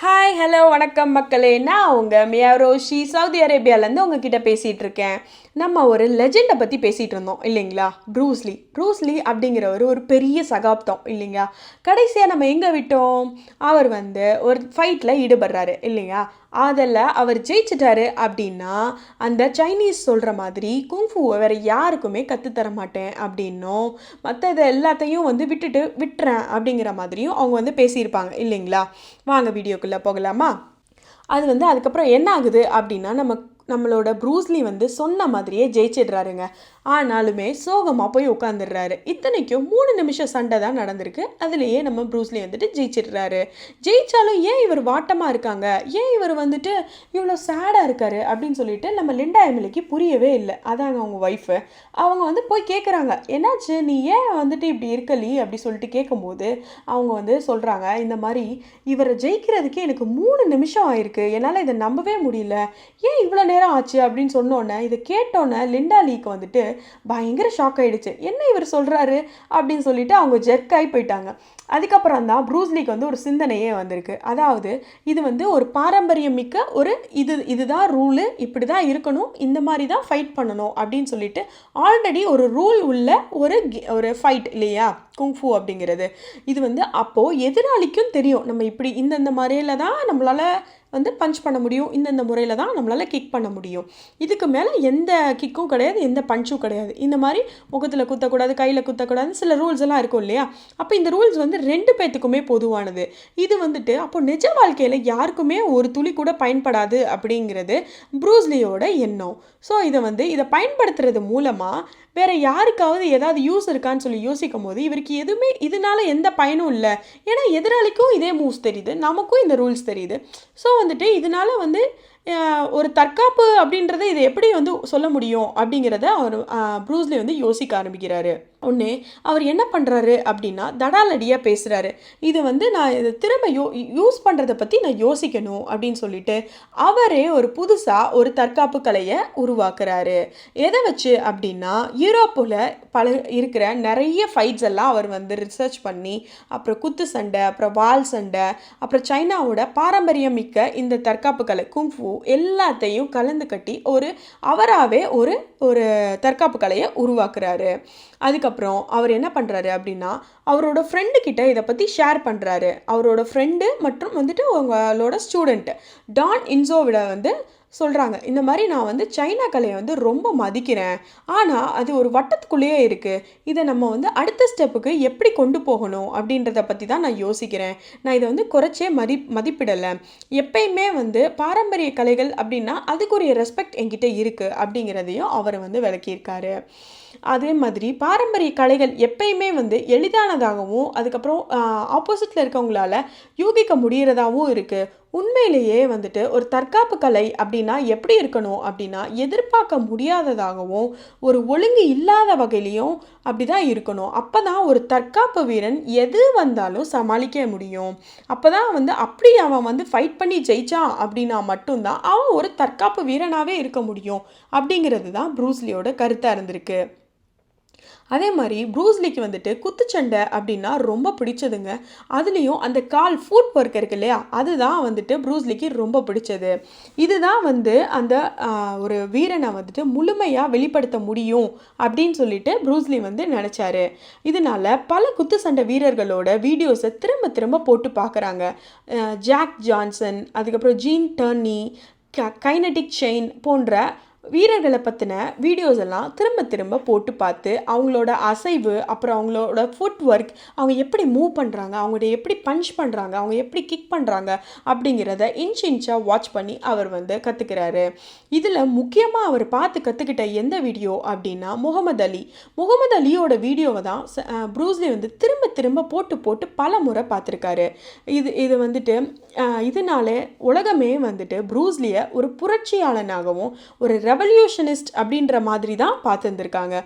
Hi hello வணக்கம் மக்களே. நான் உங்கள் மியா ரோஷி சவுதி அரேபியாவிலேருந்து உங்ககிட்ட பேசிகிட்டு இருக்கேன் நம்ம ஒரு லெஜெண்டை பற்றி பேசிகிட்டு இருந்தோம் இல்லைங்களா ப்ரூஸ்லி ப்ரூஸ்லி அப்படிங்கிறவர் ஒரு பெரிய சகாப்தம் இல்லைங்களா? கடைசியாக நம்ம எங்கே விட்டோம்? அவர் வந்து ஒரு ஃபைட்டில் ஈடுபடுறாரு இல்லையா அதில் அவர் ஜெயிச்சிட்டாரு அப்படின்னா அந்த சைனீஸ் சொல்கிற மாதிரி குங்ஃபுவை வேறு யாருக்குமே கற்றுத்தர மாட்டேன் அப்படின்னும் மற்றது எல்லாத்தையும் வந்து விட்டுட்டு விட்டுறேன் அப்படிங்கிற மாதிரியும் அவங்க வந்து பேசியிருப்பாங்க இல்லைங்களா? வாங்க வீடியோக்குள்ளே போகலாமா? அது வந்து அதுக்கப்புறம் என்ன ஆகுது அப்படின்னா நம்ம நம்மளோட ப்ரூஸ்லி வந்து சொன்ன மாதிரியே ஜெயிச்சிடுறாருங்க. ஆனாலுமே சோகமாக போய் உட்காந்துடுறாரு இத்தனைக்கும் மூணு நிமிஷம் சண்டை தான் நடந்திருக்கு. அதுலேயே நம்ம ப்ரூஸ்லி வந்துட்டு ஜெயிச்சிடுறாரு. ஜெயிச்சாலும் ஏன் இவர் வாட்டமாக இருக்காங்க? ஏன் இவர் வந்துட்டு இவ்வளோ சேடாக இருக்காரு? அப்படின்னு சொல்லிட்டு நம்ம லிண்டா எமிலிக்கு புரியவே இல்லை. அதாங்க அவங்க ஒய்ஃபு அவங்க வந்து போய் கேட்குறாங்க என்னாச்சு? நீ ஏன் வந்துட்டு இப்படி இருக்கலி அப்படி சொல்லிட்டு கேட்கும்போது அவங்க வந்து சொல்கிறாங்க இந்த மாதிரி இவரை ஜெயிக்கிறதுக்கே எனக்கு மூணு நிமிஷம் ஆயிருக்கு. என்னால் இதை நம்பவே முடியல. ஏன் இவ்வளோ நேரம் ஆச்சு அப்படின்னு சொன்னோன்னே இதை கேட்டோன்னே லிண்டா லீக்கு வந்துட்டு பயங்கர ஷாக் ஆகிடுச்சு என்ன இவர் சொல்கிறாரு அப்படின்னு சொல்லிட்டு அவங்க ஜெர்க் ஆகி போயிட்டாங்க. அதுக்கப்புறம் தான் ப்ரூஸ்லிக்கு வந்து ஒரு சிந்தனையே வந்திருக்கு. அதாவது இது வந்து ஒரு பாரம்பரியம் மிக்க ஒரு இது இதுதான் ரூலு இப்படி தான் இருக்கணும் இந்த மாதிரி தான் ஃபைட் பண்ணணும் அப்படின்னு சொல்லிட்டு ஆல்ரெடி ஒரு ரூல் உள்ள ஒரு கி- ஒரு ஃபைட் இல்லையா? குங்ஃபு அப்படிங்கிறது. இது வந்து அப்போது எதிராளிக்கும் தெரியும். நம்ம இப்படி இந்தந்த மாதிரியில தான் நம்மளால் வந்து பஞ்ச் பண்ண முடியும். இந்தந்த முறையில் தான் நம்மளால் கிக் பண்ண முடியும். இதுக்கு மேலே எந்த கிக்கும் கிடையாது எந்த பஞ்சும் கிடையாது. இந்த மாதிரி முகத்தில் குத்தக்கூடாது கையில் குத்தக்கூடாது சில ரூல்ஸ் எல்லாம் இருக்கும் இல்லையா? அப்போ இந்த ரூல்ஸ் வந்து ரெண்டு பேர்த்துக்குமே பொதுவானது. இது வந்துட்டு அப்போ நிஜ வாழ்க்கையில் யாருக்குமே ஒரு துளி கூட பயன்படாது அப்படிங்கிறது ப்ரூஸ்லியோட எண்ணம். ஸோ இதை வந்து இதை பயன்படுத்துறது மூலமாக வேறு யாருக்காவது ஏதாவது யூஸ் இருக்கான்னு சொல்லி யோசிக்கும் போது இவருக்கு எதுவுமே இதனால எந்த பயனும் இல்லை. ஏன்னா எதிராளிக்கும் இதே மூவ்ஸ் தெரியுது நமக்கும் இந்த ரூல்ஸ் தெரியுது. ஸோ வந்துட்டு இதனால வந்து ஒரு தற்காப்பு அப்படின்றத இதை எப்படி வந்து சொல்ல முடியும் அப்படிங்கிறத அவர் ப்ரூஸ்லி வந்து யோசிக்க ஆரம்பிக்கிறாரு. ஒன்று அவர் என்ன பண்ணுறாரு அப்படின்னா தடாலடியாக பேசுகிறாரு இது வந்து நான் இதை திரும்ப யோ யூஸ் பண்ணுறதை பற்றி நான் யோசிக்கணும் அப்படின்னு சொல்லிட்டு அவரே ஒரு புதுசாக ஒரு தற்காப்பு கலையை உருவாக்குறாரு. எதை வச்சு அப்படின்னா யூரோப்பில் பல இருக்கிற நிறைய ஃபைட்ஸ் எல்லாம் அவர் வந்து ரிசர்ச் பண்ணி அப்புறம் குத்து சண்டை அப்புறம் வால் சண்டை அப்புறம் சைனாவோட பாரம்பரியம் மிக்க இந்த தற்காப்பு கலை குங்ஃபு எல்லாத்தையும் கலந்து கட்டி ஒரு அவராகவே ஒரு ஒரு தற்காப்பு கலையை உருவாக்குறாரு. அதுக்கப்புறம் அவர் என்ன பண்ணுறாரு அப்படின்னா அவரோட ஃப்ரெண்டு கிட்ட இதை பற்றி ஷேர் பண்ணுறாரு அவரோட ஃப்ரெண்டு மற்றும் வந்துட்டு அவங்களோட ஸ்டூடெண்ட் டான் இன்சோவிட வந்து சொல்கிறாங்க இந்த மாதிரி நான் வந்து சைனா கலையை வந்து ரொம்ப மதிக்கிறேன். ஆனால் அது ஒரு வட்டத்துக்குள்ளேயே இருக்குது இதை நம்ம வந்து அடுத்த ஸ்டெப்புக்கு எப்படி கொண்டு போகணும் அப்படின்றத பற்றி தான் நான் யோசிக்கிறேன். நான் இதை வந்து குறைச்சே மதி மதிப்பிடலை. எப்பயுமே வந்து பாரம்பரிய கலைகள் அப்படின்னா அதுக்குரிய ரெஸ்பெக்ட் என்கிட்ட இருக்குது அப்படிங்கிறதையும் அவர் வந்து விளக்கியிருக்காரு. அதே மாதிரி பாரம்பரிய கலைகள் எப்பயுமே வந்து எளிதானதாகவும் அதுக்கப்புறம் ஆப்போசிட்டில் இருக்கவங்களால யூகிக்க முடிகிறதாகவும் இருக்குது உண்மையிலேயே வந்துட்டு ஒரு தற்காப்பு கலை அப்படின்னா எப்படி இருக்கணும் அப்படின்னா எதிர்பார்க்க முடியாததாகவும் ஒரு ஒழுங்கு இல்லாத வகையிலையும் அப்படி தான் இருக்கணும். அப்போ தான் ஒரு தற்காப்பு வீரன் எது வந்தாலும் சமாளிக்க முடியும். அப்போ தான் வந்து அப்படி அவன் வந்து ஃபைட் பண்ணி ஜெயிச்சான் அப்படின்னா மட்டும்தான் அவன் ஒரு தற்காப்பு வீரனாகவே இருக்க முடியும் அப்படிங்கிறது தான் ப்ரூஸ்லியோட கருத்தாக இருந்திருக்கு. அதே மாதிரி ப்ரூஸ்லிக்கு வந்துட்டு குத்துச்சண்டை அப்படின்னா ரொம்ப பிடிச்சதுங்க. அதுலேயும் அந்த கால் ஃபுட் ஒர்க் இருக்கு இல்லையா? அதுதான் வந்துட்டு ப்ரூஸ்லிக்கு ரொம்ப பிடிச்சது. இதுதான் வந்து அந்த ஒரு வீரனை வந்துட்டு முழுமையாக வெளிப்படுத்த முடியும் அப்படின்னு சொல்லிட்டு ப்ரூஸ்லி வந்து நினச்சாரு. இதனால பல குத்துச்சண்டை வீரர்களோட வீடியோஸை திரும்ப திரும்ப போட்டு பார்க்குறாங்க ஜாக் ஜான்சன் அதுக்கப்புறம் ஜீன் டர்னி க கைனடிக் செயின் போன்ற வீரர்களை பற்றின வீடியோஸ் எல்லாம் திரும்ப திரும்ப போட்டு பார்த்து அவங்களோட அசைவு அப்புறம் அவங்களோட ஃபுட் ஒர்க் அவங்க எப்படி மூவ் பண்ணுறாங்க அவங்கள்ட்ட எப்படி பஞ்ச் பண்ணுறாங்க அவங்க எப்படி கிக் பண்ணுறாங்க அப்படிங்கிறத இன்ச் இன்ச்சாக வாட்ச் பண்ணி அவர் வந்து கற்றுக்கிறாரு இதில் முக்கியமாக அவர் பார்த்து கற்றுக்கிட்ட எந்த வீடியோ அப்படின்னா முகமது அலி. முகமது அலியோட வீடியோவை தான் ப்ரூஸ்லி வந்து திரும்ப திரும்ப போட்டு போட்டு பல முறை பார்த்துருக்காரு. இது இது வந்துட்டு இதனாலே உலகமே வந்துட்டு ப்ரூஸ்லியை ஒரு புரட்சியாளனாகவும் ஒரு ரெவல்யூஷனிஸ்ட் அப்படின்ற மாதிரி தான் பார்த்துருந்துருக்காங்க.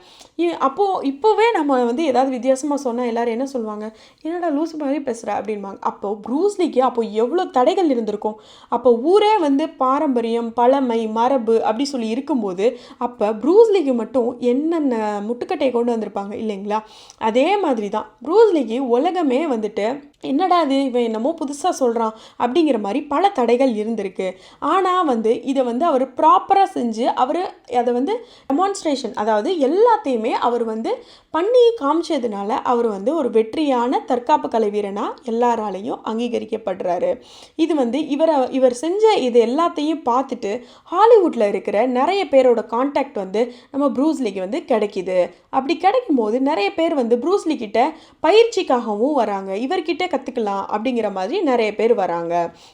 அப்போது இப்போவே நம்ம வந்து ஏதாவது வித்தியாசமாக சொன்னால் எல்லோரும் என்ன சொல்லுவாங்க? என்னடா லூஸ் மாதிரி பேசுகிற அப்படின்பாங்க. அப்போது ப்ரூஸ்லிக்கு அப்போது எவ்வளோ தடைகள் இருந்திருக்கும்? அப்போ ஊரே வந்து பாரம்பரியம் பழமை மரபு அப்படி சொல்லி இருக்கும்போது அப்போ ப்ரூஸ்லிக்கு மட்டும் என்னென்ன முட்டுக்கட்டையை கொண்டு வந்திருப்பாங்க இல்லைங்களா? அதே மாதிரி தான். ப்ரூஸ்லிக்கு உலகமே வந்துட்டு என்னடா இது? இவன் என்னமோ புதுசாக சொல்கிறான் அப்படிங்கிற மாதிரி பல தடைகள் இருந்திருக்கு. ஆனால் வந்து இதை வந்து அவர் ப்ராப்பராக செஞ்சு அவர் அதை வந்து டெமான்ஸ்ட்ரேஷன் அதாவது எல்லாத்தையுமே அவர் வந்து பண்ணி காமிச்சதுனால அவர் வந்து ஒரு வெற்றியான தற்காப்பு கலை வீரனாக எல்லாராலையும் அங்கீகரிக்கப்படுறாரு. இது வந்து இவரை இவர் செஞ்ச இது எல்லாத்தையும் பார்த்துட்டு ஹாலிவுட்டில் இருக்கிற நிறைய பேரோட காண்டாக்ட் வந்து நம்ம ப்ரூஸ்லிக்கு வந்து கிடைக்கிது. அப்படி கிடைக்கும் போது நிறைய பேர் வந்து ப்ரூஸ்லி கிட்ட பயிற்சிக்காகவும் வராங்க. இவர்கிட்ட கற்றுக்கலாம் அப்படிங்கிற மாதிரி நிறைய பேர் வராங்க.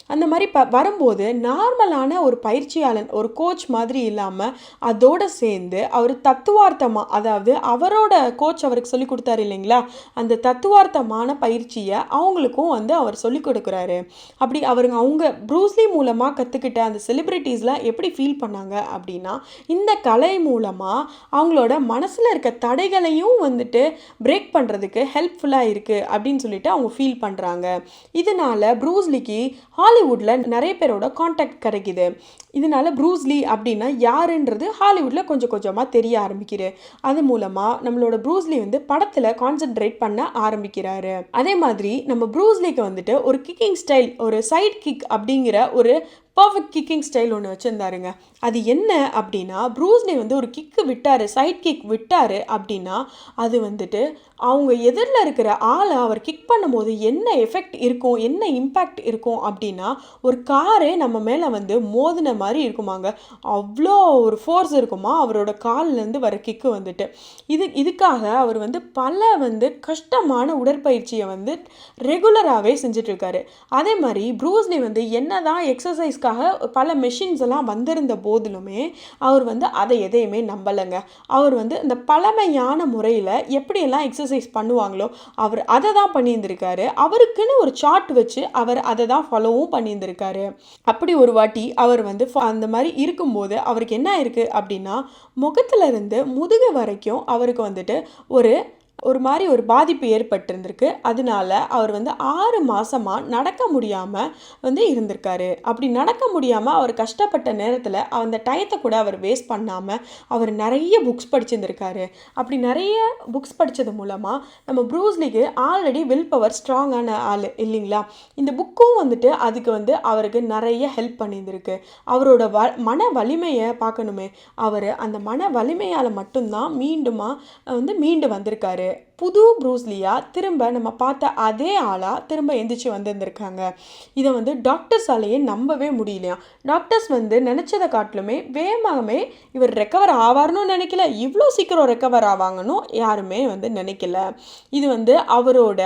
அந்த மாதிரி ப வரும்போது நார்மலான ஒரு பயிற்சியாளன் ஒரு கோச் மாதிரி இல்லாமல் அதோடு சேர்ந்து அவர் தத்துவார்த்தமாக அதாவது அவரோட கோச் அவருக்கு சொல்லி கொடுத்தாரு இல்லைங்களா? அந்த தத்துவார்த்தமான பயிற்சியை அவங்களுக்கும் வந்து அவர் சொல்லி கொடுக்குறாரு. அப்படி அவருங்க அவங்க ப்ரூஸ்லி மூலமாக கற்றுக்கிட்ட அந்த செலிப்ரிட்டிஸ்லாம் எப்படி ஃபீல் பண்ணாங்க அப்படின்னா இந்த கலை மூலமாக அவங்களோட மனசில் இருக்க தடைகளையும் வந்துட்டு பிரேக் பண்ணுறதுக்கு ஹெல்ப்ஃபுல்லாக இருக்குது அப்படின்னு சொல்லிட்டு அவங்க ஃபீல் பண்ணுறாங்க இதனால ப்ரூஸ்லிக்கு ஹாலிவுட்டில் நிறைய பேரோட காண்டாக்ட் கிடைக்குது. இதனால ப்ரூஸ்லி அப்படின்னா யாருன்றது ஹாலிவுட்டில் கொஞ்சம் கொஞ்சமாக தெரிய ஆரம்பிக்குது. அது மூலமாக நம்மளோட ப்ரூஸ்லி வந்து படத்தில் கான்சென்ட்ரேட் பண்ண ஆரம்பிக்கிறாரு. அதே மாதிரி நம்ம ப்ரூஸ்லிக்கு வந்துட்டு ஒரு கிக்கிங் ஸ்டைல் ஒரு சைட் கிக் அப்படிங்கிற ஒரு பர்ஃபெக்ட் கிக்கிங் ஸ்டைல் ஒன்று வச்சுருந்தாருங்க. அது என்ன அப்படின்னா ப்ரூஸ்னே வந்து ஒரு கிக்கு விட்டார் சைட் கிக் விட்டார் அப்படின்னா அது வந்துட்டு அவங்க எதிரில் இருக்கிற ஆளை அவர் கிக் பண்ணும்போது என்ன எஃபெக்ட் இருக்கும் என்ன இம்பேக்ட் இருக்கும் அப்படின்னா ஒரு காரே நம்ம மேலே வந்து மோதின மாதிரி இருக்குமாங்க. அவ்வளோ ஒரு ஃபோர்ஸ் இருக்குமா அவரோட கால்லேருந்து வர கிக்கு வந்துட்டு. இது இதுக்காக அவர் வந்து பல வந்து கஷ்டமான உடற்பயிற்சியை வந்து ரெகுலராகவே செஞ்சிட்ருக்காரு அதே மாதிரி ப்ரூஸ்லி வந்து என்ன தான் எக்ஸசைஸ்க்காக பல மிஷின்ஸ் எல்லாம் வந்திருந்த போதிலுமே அவர் வந்து அதை எதையுமே நம்பலைங்க. அவர் வந்து இந்த பழமையான முறையில் எப்படியெல்லாம் எக்ஸசைஸ் பண்ணுவாங்களோ அவர் அதை தான் பண்ணியிருந்திருக்காரு. அவருக்குன்னு ஒரு சார்ட் வச்சு அவர் அதை தான் ஃபாலோவும் பண்ணியிருந்திருக்காரு. அப்படி ஒரு வாட்டி அவர் வந்து ஃப- அந்த மாதிரி இருக்கும்போது அவருக்கு என்ன இருக்குது அப்படின்னா முகத்துல இருந்து முதுகு வரைக்கும் அவருக்கு வந்துட்டு ஒரு ஒரு மாதிரி ஒரு பாதிப்பு ஏற்பட்டிருந்திருக்கு. அதனால அவர் வந்து ஆறு மாதமாக நடக்க முடியாமல் வந்து இருந்திருக்காரு. அப்படி நடக்க முடியாமல் அவர் கஷ்டப்பட்ட நேரத்தில் அந்த டயத்தை கூட அவர் வேஸ்ட் பண்ணாமல் அவர் நிறைய புக்ஸ் படிச்சிருந்திருக்காரு. அப்படி நிறைய புக்ஸ் படித்தது மூலமாக நம்ம ப்ரூஸ்லிக்கு ஆல்ரெடி வில் பவர் ஸ்ட்ராங்கான ஆள் இல்லைங்களா? இந்த புக்கும் வந்துட்டு அதுக்கு வந்து அவருக்கு நிறைய ஹெல்ப் பண்ணியிருந்திருக்கு. அவரோட வ மன வலிமையை பார்க்கணுமே. அவர் அந்த மன வலிமையால் மட்டும்தான் மீண்டுமா வந்து மீண்டு வந்திருக்காரு. where புது ப்ரூஸ்லியா திரும்ப நம்ம பார்த்த அதே ஆளாக திரும்ப எந்திரிச்சு வந்திருந்திருக்காங்க. இதை வந்து டாக்டர்ஸாலேயே நம்பவே முடியலையா? டாக்டர்ஸ் வந்து நினச்சதை காட்டிலுமே வேகமாகவே இவர் ரெக்கவர் ஆவார்னு நினைக்கல. இவ்வளோ சீக்கிரம் ரெக்கவர் ஆவாங்கன்னு யாருமே வந்து நினைக்கல. இது வந்து அவரோட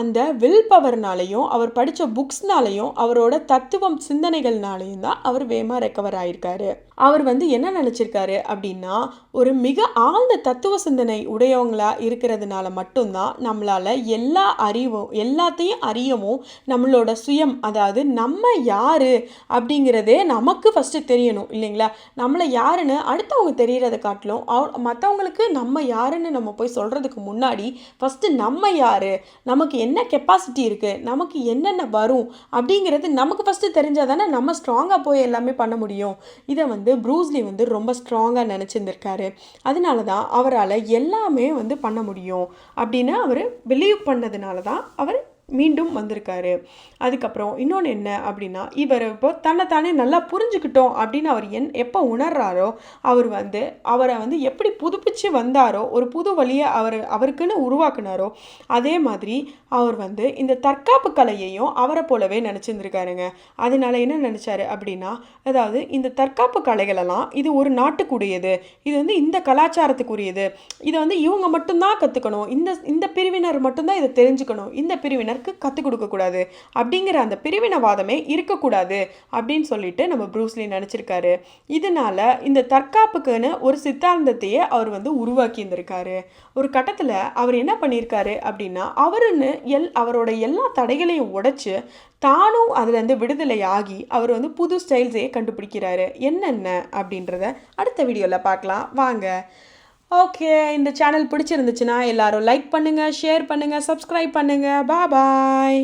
அந்த வில் பவர்னாலையும் அவர் படித்த புக்ஸ்னாலையும் அவரோட தத்துவம் சிந்தனைகள்னாலையும் தான் அவர் வேகமாக ரெக்கவர் ஆயிருக்காரு. அவர் வந்து என்ன நினச்சிருக்காரு அப்படின்னா ஒரு மிக ஆழ்ந்த தத்துவ சிந்தனை உடையவங்களா இருக்கிறதுனால மட்டும்தான் நம்மளால் எல்லா அறிவும் எல்லாத்தையும் அறியவும் நம்மளோட சுயம் அதாவது நம்ம யார் அப்படிங்கிறதே நமக்கு ஃபஸ்ட்டு தெரியணும் இல்லைங்களா? நம்மளை யாருன்னு அடுத்தவங்க தெரிகிறத காட்டிலும் அவ மற்றவங்களுக்கு நம்ம யாருன்னு நம்ம போய் சொல்கிறதுக்கு முன்னாடி ஃபஸ்ட்டு நம்ம யார் நமக்கு என்ன கெப்பாசிட்டி இருக்குது நமக்கு என்னென்ன வரும் அப்படிங்கிறது நமக்கு ஃபஸ்ட்டு தெரிஞ்சால் தானே நம்ம ஸ்ட்ராங்காக போய் எல்லாமே பண்ண முடியும். இதை வந்து ப்ரூஸ்லி வந்து ரொம்ப ஸ்ட்ராங்காக நினச்சிருந்திருக்காரு. அதனால தான் அவரால் எல்லாமே வந்து பண்ண முடியும். அப்படின்னு அவர் பிலீவ் பண்ணதுனால தான் அவர் மீண்டும் வந்திருக்காரு. அதுக்கப்புறம் இன்னொன்று என்ன அப்படின்னா இவர் இப்போ தன்னைத்தானே நல்லா புரிஞ்சுக்கிட்டோம் அப்படின்னு அவர் என் எப்போ உணர்றாரோ அவர் வந்து அவரை வந்து எப்படி புதுப்பிச்சு வந்தாரோ ஒரு புது வழியை அவர் அவருக்குன்னு உருவாக்குனாரோ அதே மாதிரி அவர் வந்து இந்த தற்காப்பு கலையையும் அவரை போலவே நினச்சிருந்துருக்காருங்க. அதனால என்ன நினச்சாரு அப்படின்னா அதாவது இந்த தற்காப்பு கலைகளெல்லாம் இது ஒரு நாட்டுக்குரியது. இது வந்து இந்த கலாச்சாரத்துக்குரியது. இதை வந்து இவங்க மட்டும்தான் கற்றுக்கணும் இந்த இந்த பிரிவினர் மட்டும்தான் இதை தெரிஞ்சுக்கணும். இந்த பிரிவினர் பிரிவினருக்கு கற்றுக் கொடுக்கக்கூடாது அப்படிங்கிற அந்த பிரிவினவாதமே இருக்கக்கூடாது அப்படின்னு சொல்லிட்டு நம்ம ப்ரூஸ்லி நினச்சிருக்காரு. இதனால இந்த தற்காப்புக்குன்னு ஒரு சித்தாந்தத்தையே அவர் வந்து உருவாக்கி இருந்திருக்காரு ஒரு கட்டத்தில் அவர் என்ன பண்ணியிருக்காரு அப்படின்னா அவருன்னு எல் அவரோட எல்லா தடைகளையும் உடைச்சு தானும் அதுலேருந்து விடுதலை ஆகி அவர் வந்து புது ஸ்டைல்ஸையே கண்டுபிடிக்கிறாரு. என்னென்ன அப்படின்றத அடுத்த வீடியோவில் பார்க்கலாம். வாங்க. ஓகே இந்த சேனல் பிடிச்சிருந்துச்சுன்னா எல்லாரும் லைக் பண்ணுங்கள் ஷேர் பண்ணுங்கள் சப்ஸ்கிரைப் பண்ணுங்கள் பா பாய்